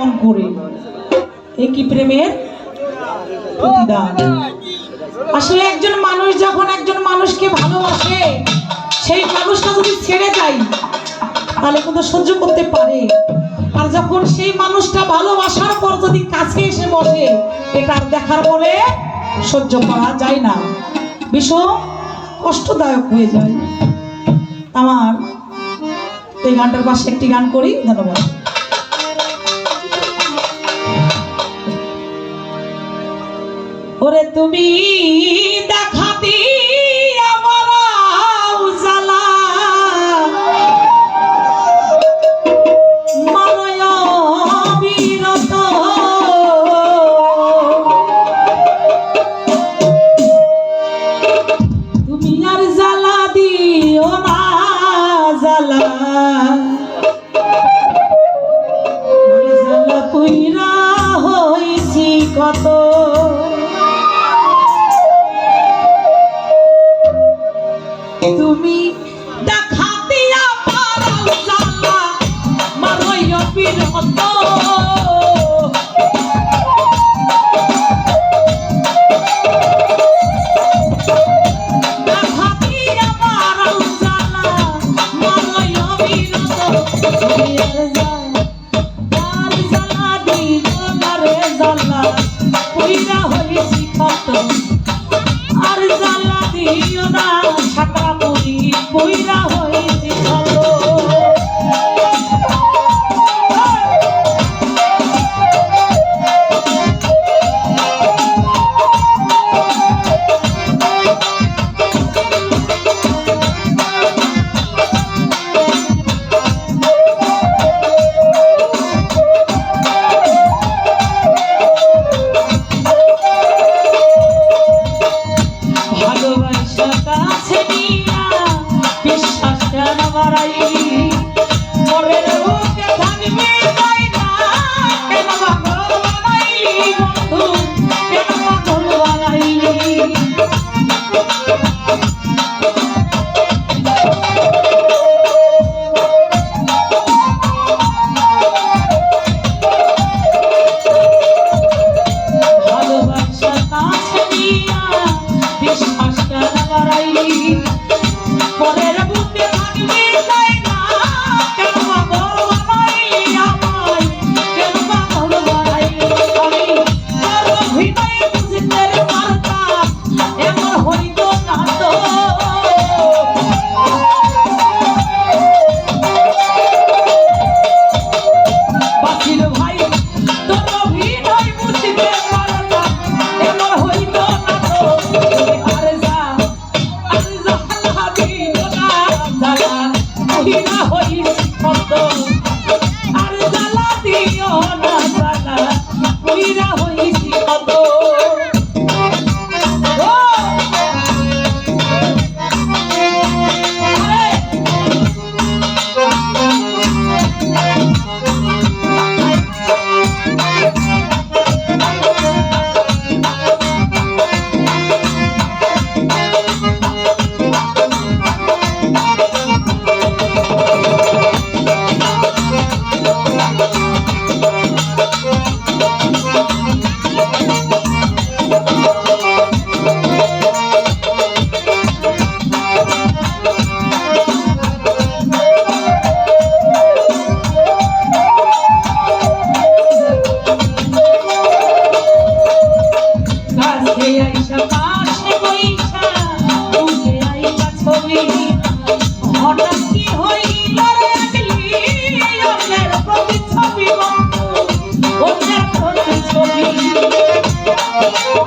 কাদালে এমন করে? এই কি প্রেমের আসলে একজন মানুষ যখন একজন মানুষকে ভালোবাসে, সেই মানুষটা যদি ছেড়ে যায় তাহলে কিন্তু সহ্য করতে পারে। আর যখন সেই মানুষটা ভালোবাসার পর যদি কাছে এসে বসে, এটা দেখার পরে সহ্য করা যায় না। ভীষণ কষ্টদায়ক হয়ে যায়। আমার এই গানটার পাশে একটি গান করি, ধন্যবাদ। ওরে তুমি তুমি দেখাতিয়া পারো জ্বালা মারই বিরত fora Oh,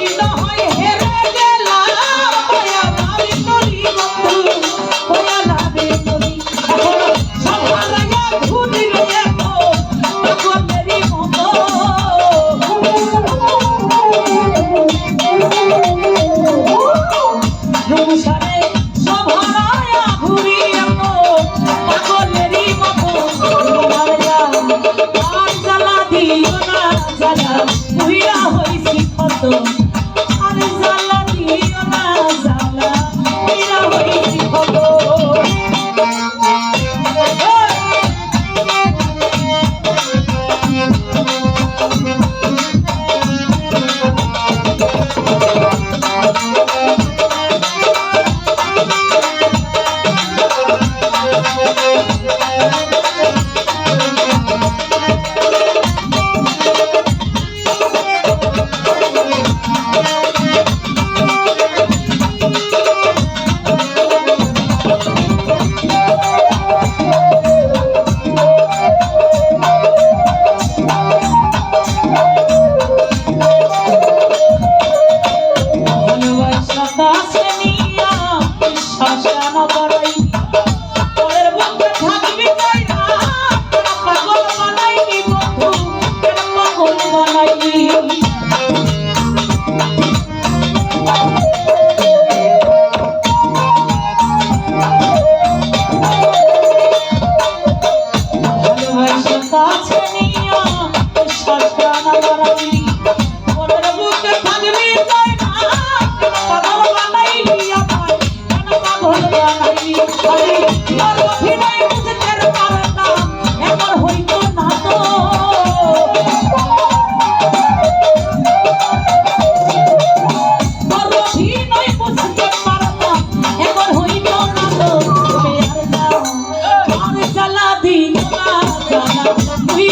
you know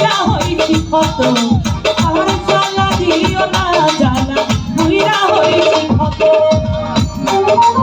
বুইরা হইছি কত আর জ্বালা দিও না কত